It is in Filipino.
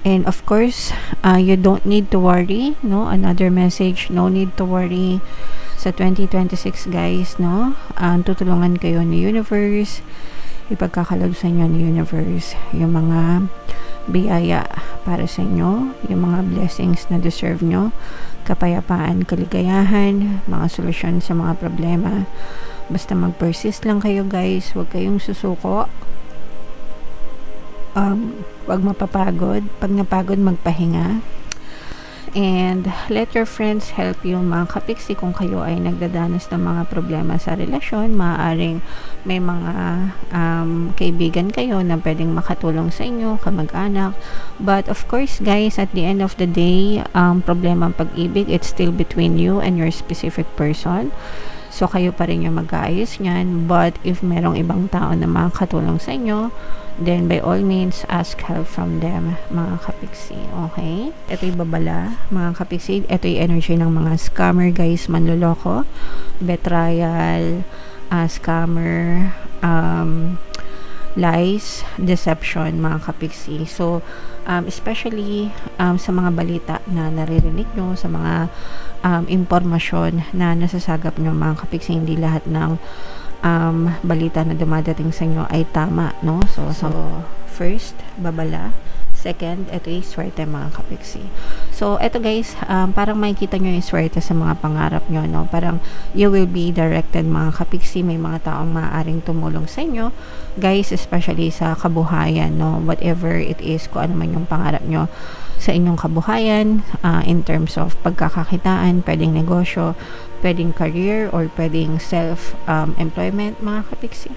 And of course, uh, you don't need to worry, no? Another message, no need to worry sa 2026 guys, no? Ang tutulungan kayo ni universe, ipagkakalob sa inyo ni universe, yung mga biyaya para sa inyo, yung mga blessings na deserve nyo, kapayapaan, kaligayahan, mga solusyon sa mga problema. Basta mag-persist lang kayo guys, huwag kayong susuko. Um, huwag mapapagod. Pag napagod, magpahinga. And let your friends help you mga kapiksi kung kayo ay nagdadanas ng mga problema sa relasyon. Maaaring may mga um, kaibigan kayo na pwedeng makatulong sa inyo, kamag-anak. But of course guys, at the end of the day, ang um, problema ng pag-ibig, it's still between you and your specific person. So kayo pa rin yung mag-aayos niyan. But if merong ibang tao na makakatulong sa inyo, then by all means ask help from them mga kapiksi okay? Ito yung babala mga kapiksi ito yung energy ng mga scammer guys. Manloloko. Betrayal uh, scammer um, lies, deception, mga kapiksi. So, um, especially um, sa mga balita na naririnig nyo, sa mga um, impormasyon na nasasagap nyo, mga kapiksi, hindi lahat ng um, balita na dumadating sa inyo ay tama, no? So, so first, babala. Second, ito yung swerte mga kapiksi. So, ito guys, um, parang makikita nyo yung swerte sa mga pangarap nyo, no? Parang you will be directed mga kapiksi. May mga taong maaaring tumulong sa inyo. Guys, especially sa kabuhayan, no? Whatever it is, kung ano man yung pangarap nyo sa inyong kabuhayan, uh, in terms of pagkakakitaan, pwedeng negosyo, pwedeng career, or pwedeng self-employment, um, mga kapiksi.